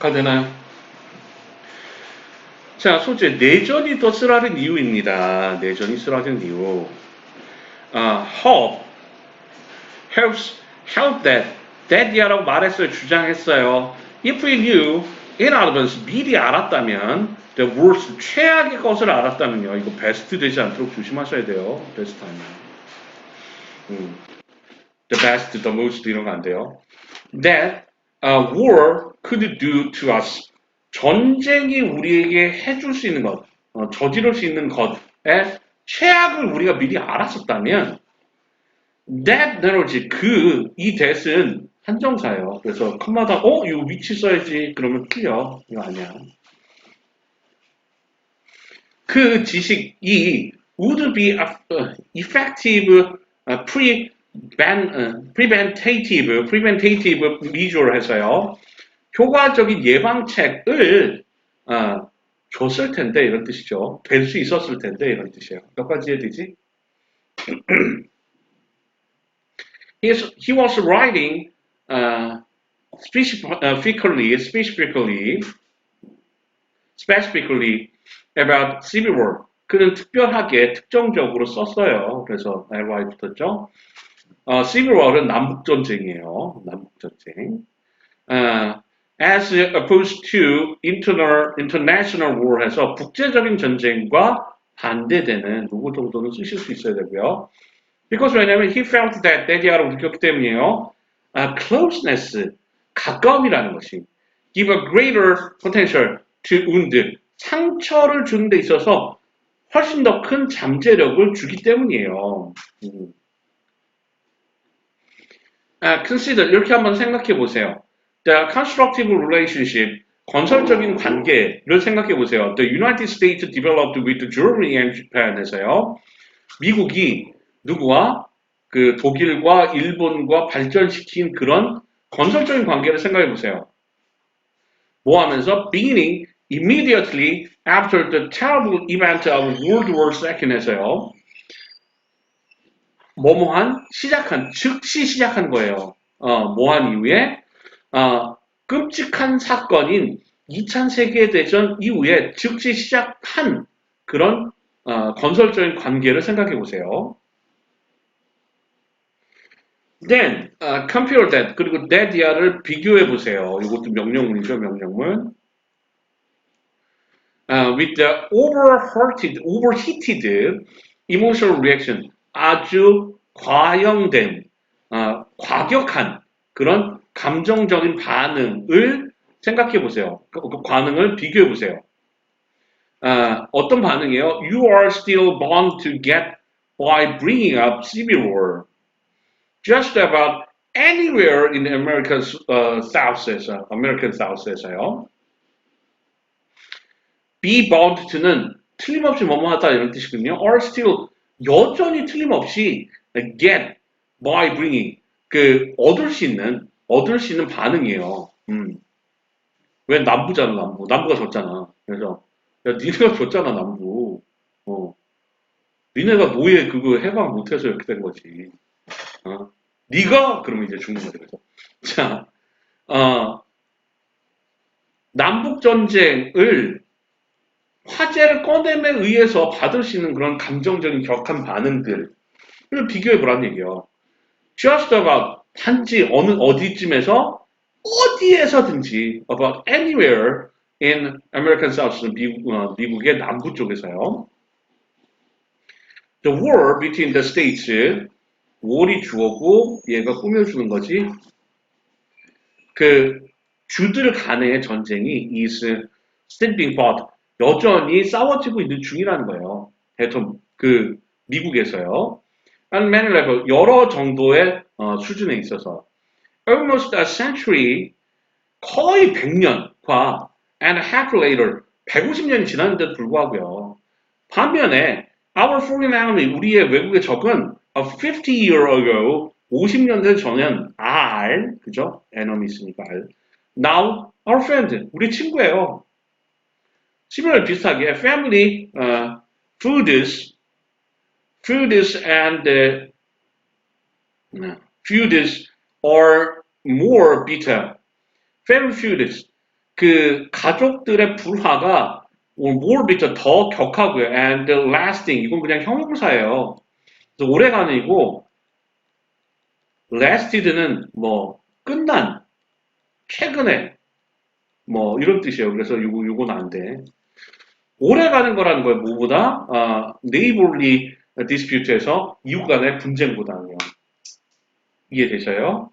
가 되나요? 자, 소재 내전이 더 쓰라린 이유입니다. 내전이 쓰라린 이유. 아, hope helps help that that이라고 말했어요. 주장했어요. If we knew in advance 미리 알았다면 the worst 최악의 것을 알았다면요. 이거 베스트 되지 않도록 조심하셔야 돼요. 베스트 하면. 음. The best, the most 이런 거 안 돼요. That uh, war could do to us. 전쟁이 우리에게 해줄 수 있는 것, 어, 저지를 수 있는 것의 최악을 우리가 미리 알았었다면 that knowledge 그이 that은 한정사예요. 그래서 컴마다 어 이거 위치 써야지 그러면 틀려 이거 아니야. 그 지식이 would be effective uh, pre preventative preventative measure 해서요. 효과적인 예방책을 어, 줬을 텐데 이런 뜻이죠. 될 수 있었을 텐데 이런 뜻이에요. 몇 가지 해되지? he was writing uh, specifically, specifically, specifically about civil war. 그는 특별하게 특정적으로 썼어요. 그래서 LY 붙었죠. 어, civil war은 남북 전쟁이에요. 남북 전쟁. 어, as opposed to internal, international war 해서 국제적인 전쟁과 반대되는 누구 정도는 쓰실 수 있어야 되고요. Because 왜냐면 he felt that daddy라고 느꼈기 때문이에요. Uh, closeness, 가까움이라는 것이 give a greater potential to wound, 상처를 주는 데 있어서 훨씬 더 큰 잠재력을 주기 때문이에요. 음. Uh, consider, 이렇게 한번 생각해 보세요. The constructive relationship, 건설적인 관계를 생각해 보세요. The United States developed with Germany and Japan에서요. 미국이 누구와 그 독일과 일본과 발전시킨 그런 건설적인 관계를 생각해 보세요. 뭐 하면서 beginning immediately after the terrible event of World War II에서요. 뭐뭐한 시작한 즉시 시작한 거예요. 어, 뭐한 이후에 어, 끔찍한 사건인 2차 세계 대전 이후에 즉시 시작한 그런 어, 건설적인 관계를 생각해 보세요. Then, uh, compare that. 그리고 that이야를 비교해 보세요. 이것도 명령문이죠, 명령문. Uh, with the overheated, overheated emotional reaction. 아주 과형된, 어, 과격한 그런 감정적인 반응을 생각해 보세요. 그, 그 반응을 비교해 보세요. 어, 어떤 반응이에요? You are still bound to get by bringing up civil war. just about anywhere in American uh, South에서, American South에서요. be bound to는 틀림없이 뭐뭐하다 이런 뜻이거든요. or still 여전히 틀림없이 get by bringing 그 얻을 수 있는 얻을 수 있는 반응이에요. 음. 왜 남부잖아 남부 남부가 졌잖아. 그래서 야 니네가 졌잖아 남부. 어. 니네가 노예 그거 해방 못해서 이렇게 된 거지. 어? 네가 그러면 이제 죽는 거죠. 그래서 자, 어, 남북 전쟁을 화제를 꺼냄에 의해서 받을 수 있는 그런 감정적인 격한 반응들을 비교해 보라는 얘기예요. About 단지 어느 어디쯤에서 어디에서든지 about anywhere in American South 미국, 어, 미국의 남부 쪽에서요. The war between the states 월이 주어고 얘가 꾸며주는 거지. 그 주들 간의 전쟁이 is being fought. 여전히 싸워지고 있는 중이라는 거예요. 대통령 그 미국에서요. And many level 여러 정도의 어, 수준에 있어서 almost a century 거의 100년과 and a half later 150년이 지났는데도 불구하고요. 반면에 our foreign enemy 우리의 외국의 적은 a 50 year ago 50년 전엔 R 그죠? enemy 있으니까 R. Now our friend 우리 친구예요. Similar 비슷하게 family uh, feuds feuds and uh, feuds are more bitter. family feuds 그 가족들의 불화가 more bitter 더 격하고요. and lasting 이건 그냥 형용사예요. 그래서 오래간이고 lasted는 뭐 끝난 최근에 뭐 이런 뜻이에요. 그래서 요거 요건 안 돼. 오래 가는 거라는 거예요. 뭐보다 아, neighborly dispute에서 이웃 간의 분쟁보다는요. 이해되셔요?